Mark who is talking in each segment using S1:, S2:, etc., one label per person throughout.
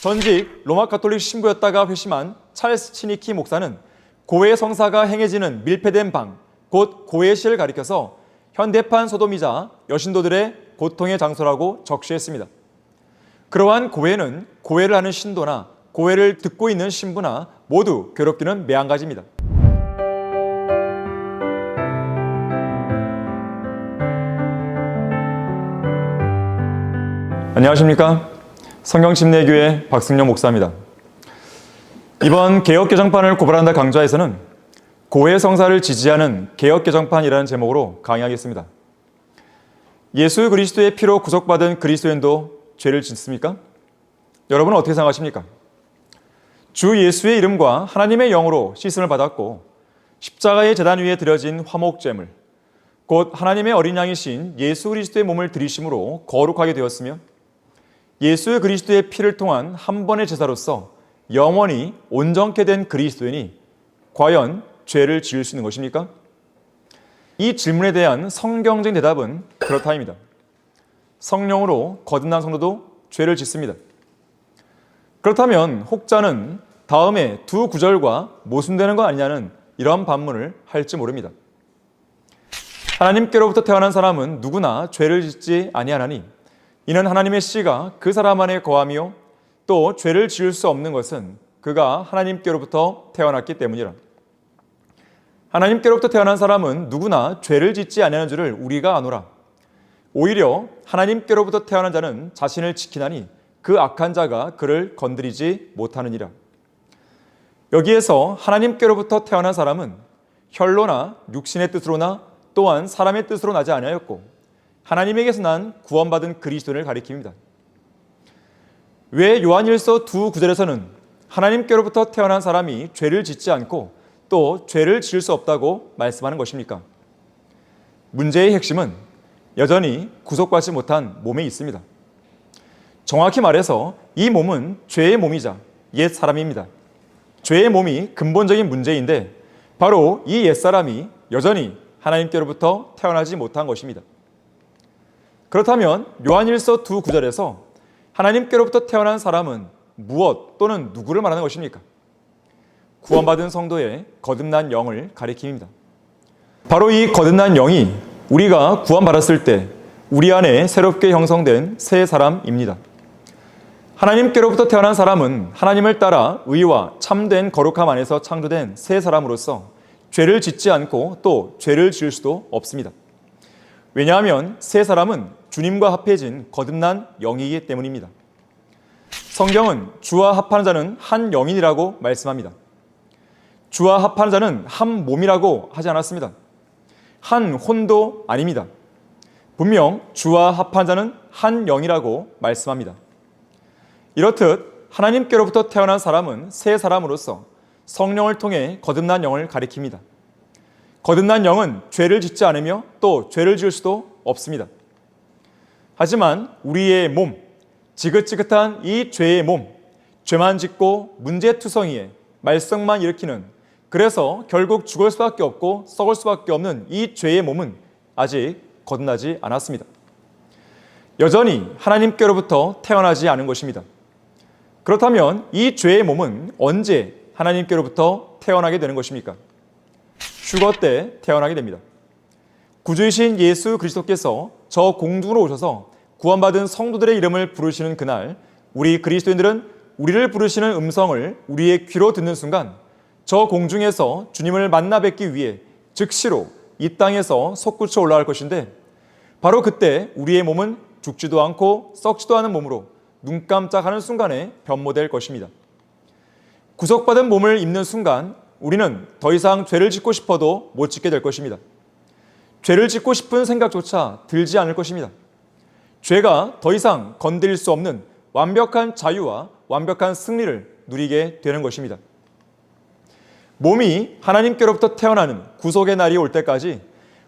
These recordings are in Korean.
S1: 전직 로마 가톨릭 신부였다가 회심한 찰스 치니키 목사는 고해 성사가 행해지는 밀폐된 방, 곧 고해시를 가리켜서 현대판 소돔이자 여신도들의 고통의 장소라고 적시했습니다. 그러한 고해는 고해를 하는 신도나 고해를 듣고 있는 신부나 모두 괴롭기는 매한가지입니다. 안녕하십니까? 성경침례교회 박승용 목사입니다. 이번 개혁개정판을 고발한다 강좌에서는 고해 성사를 지지하는 개혁개정판이라는 제목으로 강의하겠습니다. 예수 그리스도의 피로 구속받은 그리스도인도 죄를 짓습니까? 여러분은 어떻게 생각하십니까? 주 예수의 이름과 하나님의 영으로 씻음을 받았고 십자가의 재단 위에 드려진 화목제물 곧 하나님의 어린 양이신 예수 그리스도의 몸을 들이심으로 거룩하게 되었으며 예수 그리스도의 피를 통한 한 번의 제사로서 영원히 온전케 된 그리스도인이 과연 죄를 지을 수 있는 것입니까? 이 질문에 대한 성경적인 대답은 그렇다입니다. 성령으로 거듭난 성도도 죄를 짓습니다. 그렇다면 혹자는 다음에 두 구절과 모순되는 거 아니냐는 이러한 반문을 할지 모릅니다. 하나님께로부터 태어난 사람은 누구나 죄를 짓지 아니하나니 이는 하나님의 씨가 그 사람 안에 거하며 또 죄를 지을 수 없는 것은 그가 하나님께로부터 태어났기 때문이라. 하나님께로부터 태어난 사람은 누구나 죄를 짓지 아니하는 줄을 우리가 아노라. 오히려 하나님께로부터 태어난 자는 자신을 지키나니 그 악한 자가 그를 건드리지 못하느니라. 여기에서 하나님께로부터 태어난 사람은 혈로나 육신의 뜻으로나 또한 사람의 뜻으로 나지 아니하였고 하나님에게서 난 구원받은 그리스도를 가리킵니다. 왜 요한일서 두 구절에서는 하나님께로부터 태어난 사람이 죄를 짓지 않고 또 죄를 지을 수 없다고 말씀하는 것입니까? 문제의 핵심은 여전히 구속받지 못한 몸에 있습니다. 정확히 말해서 이 몸은 죄의 몸이자 옛 사람입니다. 죄의 몸이 근본적인 문제인데 바로 이 옛 사람이 여전히 하나님께로부터 태어나지 못한 것입니다. 그렇다면 요한일서 두 구절에서 하나님께로부터 태어난 사람은 무엇 또는 누구를 말하는 것입니까? 구원받은 성도의 거듭난 영을 가리킵니다. 바로 이 거듭난 영이 우리가 구원받았을 때 우리 안에 새롭게 형성된 새 사람입니다. 하나님께로부터 태어난 사람은 하나님을 따라 의와 참된 거룩함 안에서 창조된 새 사람으로서 죄를 짓지 않고 또 죄를 지을 수도 없습니다. 왜냐하면 새 사람은 주님과 합해진 거듭난 영이기 때문입니다. 성경은 주와 합하는 자는 한 영인이라고 말씀합니다. 주와 합하는 자는 한 몸이라고 하지 않았습니다. 한 혼도 아닙니다. 분명 주와 합한 자는 한 영이라고 말씀합니다. 이렇듯 하나님께로부터 태어난 사람은 새 사람으로서 성령을 통해 거듭난 영을 가리킵니다. 거듭난 영은 죄를 짓지 않으며 또 죄를 지을 수도 없습니다. 하지만 우리의 몸, 지긋지긋한 이 죄의 몸, 죄만 짓고 문제투성이에 말썽만 일으키는 그래서 결국 죽을 수밖에 없고 썩을 수밖에 없는 이 죄의 몸은 아직 거듭나지 않았습니다. 여전히 하나님께로부터 태어나지 않은 것입니다. 그렇다면 이 죄의 몸은 언제 하나님께로부터 태어나게 되는 것입니까? 때 태어나게 됩니다. 구주이신 예수 그리스도께서 저 공중으로 오셔서 구원받은 성도들의 이름을 부르시는 그날 우리 그리스도인들은 우리를 부르시는 음성을 우리의 귀로 듣는 순간 저 공중에서 주님을 만나 뵙기 위해 즉시로 이 땅에서 솟구쳐 올라갈 것인데 바로 그때 우리의 몸은 죽지도 않고 썩지도 않은 몸으로 눈 깜짝하는 순간에 변모될 것입니다. 구속받은 몸을 입는 순간 우리는 더 이상 죄를 짓고 싶어도 못 짓게 될 것입니다. 죄를 짓고 싶은 생각조차 들지 않을 것입니다. 죄가 더 이상 건드릴 수 없는 완벽한 자유와 완벽한 승리를 누리게 되는 것입니다. 몸이 하나님께로부터 태어나는 구속의 날이 올 때까지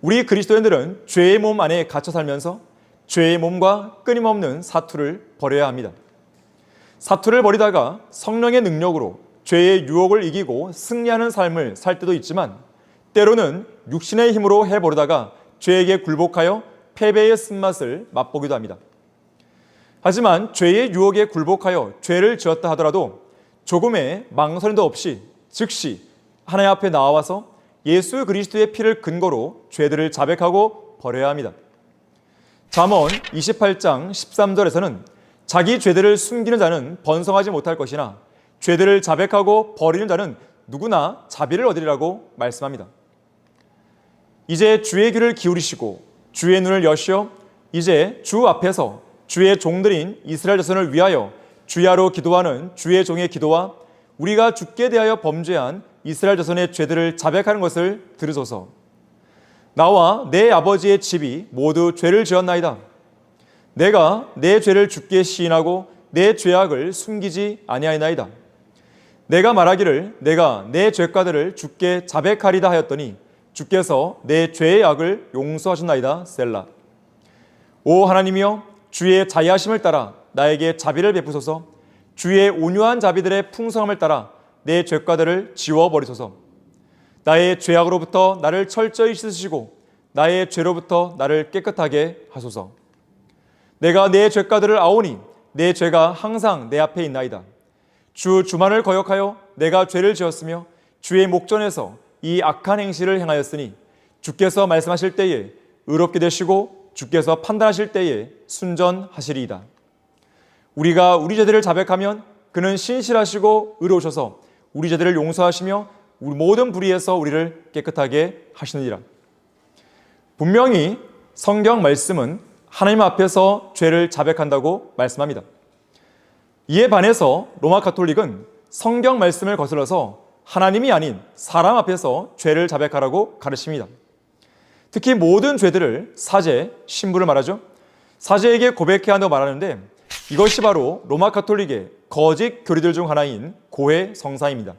S1: 우리 그리스도인들은 죄의 몸 안에 갇혀 살면서 죄의 몸과 끊임없는 사투를 벌여야 합니다. 사투를 벌이다가 성령의 능력으로 죄의 유혹을 이기고 승리하는 삶을 살 때도 있지만 때로는 육신의 힘으로 해버리다가 죄에게 굴복하여 패배의 쓴맛을 맛보기도 합니다. 하지만 죄의 유혹에 굴복하여 죄를 지었다 하더라도 조금의 망설임도 없이 즉시 하나님 앞에 나와서 예수 그리스도의 피를 근거로 죄들을 자백하고 버려야 합니다. 잠언 28장 13절에서는 자기 죄들을 숨기는 자는 번성하지 못할 것이나 죄들을 자백하고 버리는 자는 누구나 자비를 얻으리라고 말씀합니다. 이제 주의 귀를 기울이시고 주의 눈을 여시어 이제 주 앞에서 주의 종들인 이스라엘 자손을 위하여 주야로 기도하는 주의 종의 기도와 우리가 죽게 대하여 범죄한 이스라엘 자손의 죄들을 자백하는 것을 들으소서. 나와 내 아버지의 집이 모두 죄를 지었나이다. 내가 내 죄를 죽게 시인하고 내 죄악을 숨기지 아니하이나이다. 내가 말하기를 내가 내 죄가들을 죽게 자백하리다 하였더니 주께서 내 죄의 악을 용서하셨나이다 셀라. 오 하나님이여 주의 자애하심을 따라 나에게 자비를 베푸소서. 주의 온유한 자비들의 풍성함을 따라 내 죄가들을 지워 버리소서. 나의 죄악으로부터 나를 철저히 씻으시고 나의 죄로부터 나를 깨끗하게 하소서. 내가 내 죄가들을 아오니 내 죄가 항상 내 앞에 있나이다. 주 주만을 거역하여 내가 죄를 지었으며 주의 목전에서 이 악한 행실을 행하였으니 주께서 말씀하실 때에 의롭게 되시고 주께서 판단하실 때에 순전하시리이다. 우리가 우리 죄들을 자백하면 그는 신실하시고 의로우셔서 우리 죄들을 용서하시며 우리 모든 불의에서 우리를 깨끗하게 하시느니라. 분명히 성경 말씀은 하나님 앞에서 죄를 자백한다고 말씀합니다. 이에 반해서 로마 카톨릭은 성경 말씀을 거슬러서 하나님이 아닌 사람 앞에서 죄를 자백하라고 가르칩니다. 특히 모든 죄들을 사제, 신부를 말하죠. 사제에게 고백해야 한다고 말하는데 이것이 바로 로마 카톨릭의 거짓 교리들 중 하나인 고해 성사입니다.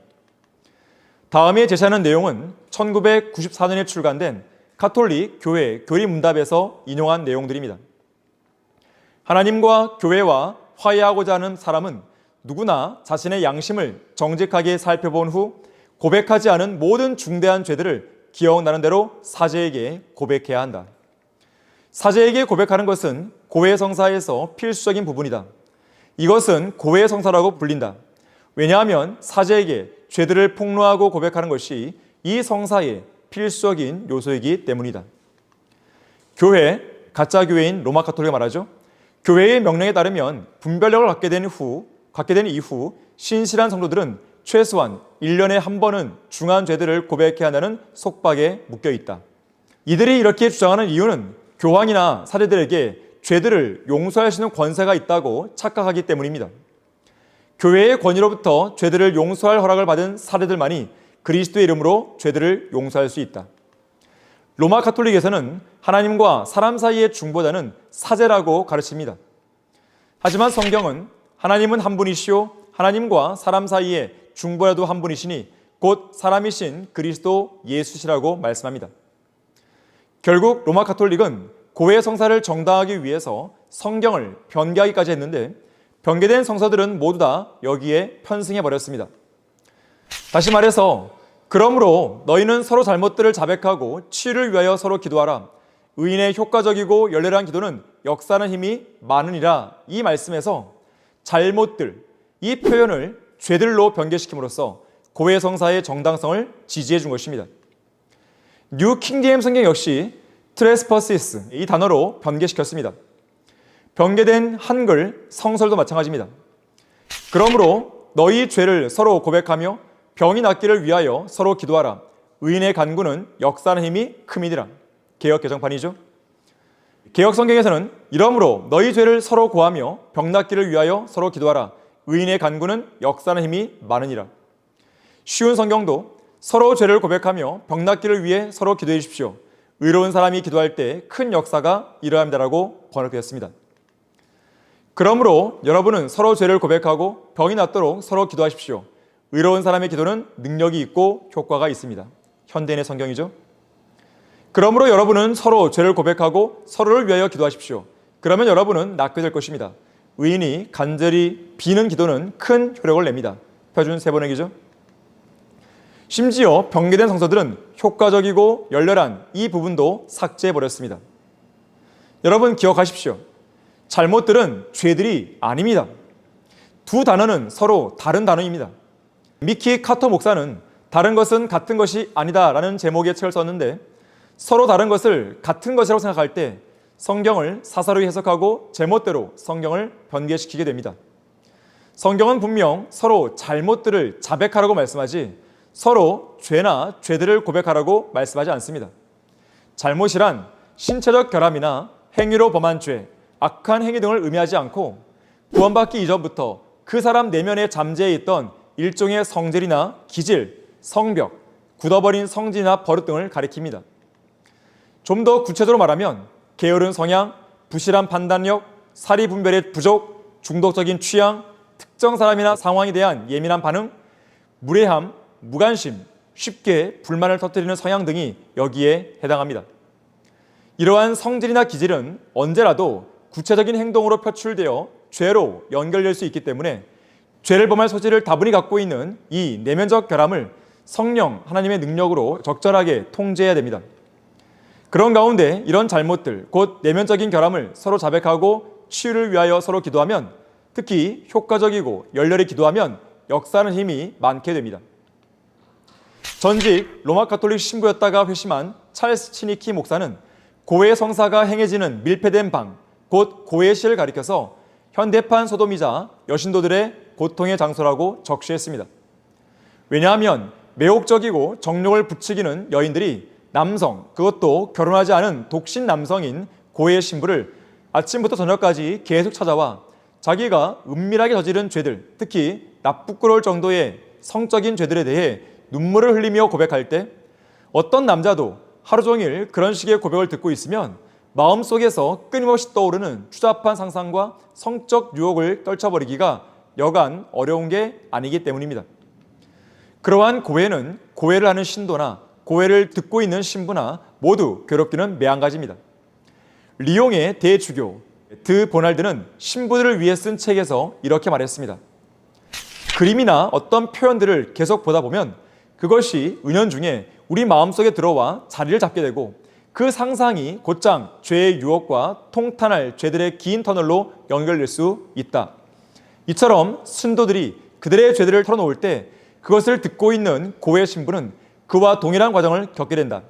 S1: 다음에 제시하는 내용은 1994년에 출간된 카톨릭 교회 교리 문답에서 인용한 내용들입니다. 하나님과 교회와 화해하고자 하는 사람은 누구나 자신의 양심을 정직하게 살펴본 후 고백하지 않은 모든 중대한 죄들을 기억나는 대로 사제에게 고백해야 한다. 사제에게 고백하는 것은 고해 성사에서 필수적인 부분이다. 이것은 고해 성사라고 불린다. 왜냐하면 사제에게 죄들을 폭로하고 고백하는 것이 이 성사의 필수적인 요소이기 때문이다. 교회, 가짜 교회인 로마 카톨릭 말하죠. 교회의 명령에 따르면 분별력을 갖게 된 후, 갖게 된 이후 신실한 성도들은 최소한 1년에 한 번은 중한 죄들을 고백해야 한다는 속박에 묶여 있다. 이들이 이렇게 주장하는 이유는 교황이나 사제들에게 죄들을 용서할 수 있는 권세가 있다고 착각하기 때문입니다. 교회의 권위로부터 죄들을 용서할 허락을 받은 사례들만이 그리스도의 이름으로 죄들을 용서할 수 있다. 로마 카톨릭에서는 하나님과 사람 사이의 중보자는 사제라고 가르칩니다. 하지만 성경은 하나님은 한 분이시요 하나님과 사람 사이에 중보자도 한 분이시니 곧 사람이신 그리스도 예수시라고 말씀합니다. 결국 로마 카톨릭은 고해 성사를 정당하기 위해서 성경을 변개하기까지 했는데 변개된 성서들은 모두 다 여기에 편승해 버렸습니다. 다시 말해서 그러므로 너희는 서로 잘못들을 자백하고 치유를 위하여 서로 기도하라. 의인의 효과적이고 열렬한 기도는 역사는 힘이 많으니라. 이 말씀에서 잘못들 이 표현을 죄들로 변개시킴으로써 고해 성사의 정당성을 지지해 준 것입니다. 뉴 킹제임 성경 역시 트레스퍼시스 이 단어로 변개시켰습니다. 변개된 한글 성설도 마찬가지입니다. 그러므로 너희 죄를 서로 고백하며 병이 낫기를 위하여 서로 기도하라. 의인의 간구는 역사는 힘이 큼이니라. 개혁 개정판이죠. 개혁 성경에서는 이러므로 너희 죄를 서로 고하며 병 낫기를 위하여 서로 기도하라. 의인의 간구는 역사는 힘이 많으니라. 쉬운 성경도 서로 죄를 고백하며 병 낫기를 위해 서로 기도해 주십시오. 의로운 사람이 기도할 때 큰 역사가 일어납니다라고 번역되었습니다. 그러므로 여러분은 서로 죄를 고백하고 병이 낫도록 서로 기도하십시오. 의로운 사람의 기도는 능력이 있고 효과가 있습니다. 현대인의 성경이죠. 그러므로 여러분은 서로 죄를 고백하고 서로를 위하여 기도하십시오. 그러면 여러분은 낫게 될 것입니다. 의인이 간절히 비는 기도는 큰 효력을 냅니다. 표준 세 번역이죠. 심지어 병개된 성서들은 효과적이고 열렬한 이 부분도 삭제해 버렸습니다. 여러분 기억하십시오. 잘못들은 죄들이 아닙니다. 두 단어는 서로 다른 단어입니다. 미키 카토 목사는 다른 것은 같은 것이 아니다라는 제목의 책을 썼는데 서로 다른 것을 같은 것이라고 생각할 때 성경을 사사로이 해석하고 제멋대로 성경을 변개시키게 됩니다. 성경은 분명 서로 잘못들을 자백하라고 말씀하지 서로 죄나 죄들을 고백하라고 말씀하지 않습니다. 잘못이란 신체적 결함이나 행위로 범한 죄, 악한 행위 등을 의미하지 않고 구원받기 이전부터 그 사람 내면에 잠재해 있던 일종의 성질이나 기질, 성벽, 굳어버린 성질이나 버릇 등을 가리킵니다. 좀 더 구체적으로 말하면 게으른 성향, 부실한 판단력, 사리 분별의 부족, 중독적인 취향, 특정 사람이나 상황에 대한 예민한 반응, 무례함, 무관심, 쉽게 불만을 터뜨리는 성향 등이 여기에 해당합니다. 이러한 성질이나 기질은 언제라도 구체적인 행동으로 표출되어 죄로 연결될 수 있기 때문에 죄를 범할 소지를 다분히 갖고 있는 이 내면적 결함을 성령 하나님의 능력으로 적절하게 통제해야 됩니다. 그런 가운데 이런 잘못들, 곧 내면적인 결함을 서로 자백하고 치유를 위하여 서로 기도하면 특히 효과적이고 열렬히 기도하면 역사하는 힘이 많게 됩니다. 전직 로마 카톨릭 신부였다가 회심한 찰스 치니키 목사는 고해 성사가 행해지는 밀폐된 방, 곧 고해시를 가리켜서 현대판 소돔이자 여신도들의 고통의 장소라고 적시했습니다. 왜냐하면 매혹적이고 정욕을 부추기는 여인들이 남성, 그것도 결혼하지 않은 독신 남성인 고해 신부를 아침부터 저녁까지 계속 찾아와 자기가 은밀하게 저지른 죄들, 특히 나쁘끄러울 정도의 성적인 죄들에 대해 눈물을 흘리며 고백할 때 어떤 남자도 하루 종일 그런 식의 고백을 듣고 있으면 마음속에서 끊임없이 떠오르는 추잡한 상상과 성적 유혹을 떨쳐버리기가 여간 어려운 게 아니기 때문입니다. 그러한 고해는 고해를 하는 신도나 고해를 듣고 있는 신부나 모두 괴롭기는 매한가지입니다. 리옹의 대주교 드 보날드는 신부들을 위해 쓴 책에서 이렇게 말했습니다. 그림이나 어떤 표현들을 계속 보다 보면 그것이 은연중에 우리 마음속에 들어와 자리를 잡게 되고 그 상상이 곧장 죄의 유혹과 통탄할 죄들의 긴 터널로 연결될 수 있다. 이처럼 순도들이 그들의 죄들을 털어놓을 때 그것을 듣고 있는 고해 신부는 그와 동일한 과정을 겪게 된다.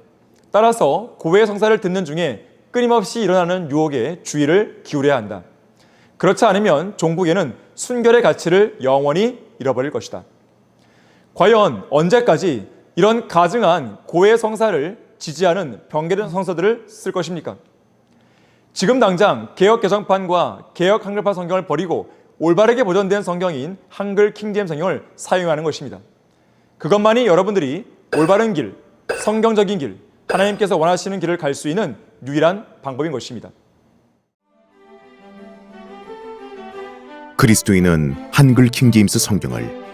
S1: 따라서 고해 성사를 듣는 중에 끊임없이 일어나는 유혹에 주의를 기울여야 한다. 그렇지 않으면 종국에는 순결의 가치를 영원히 잃어버릴 것이다. 과연 언제까지 이런 가증한 고해 성사를 지지하는 병계된 성서들을 쓸 것입니까? 지금 당장 개혁 개정판과 개혁 한글판 성경을 버리고 올바르게 보존된 성경인 한글 킹제임 성경을 사용하는 것입니다. 그것만이 여러분들이 올바른 길, 성경적인 길, 하나님께서 원하시는 길을 갈 수 있는 유일한 방법인 것입니다.
S2: 그리스도인은 한글 킹제임스 성경을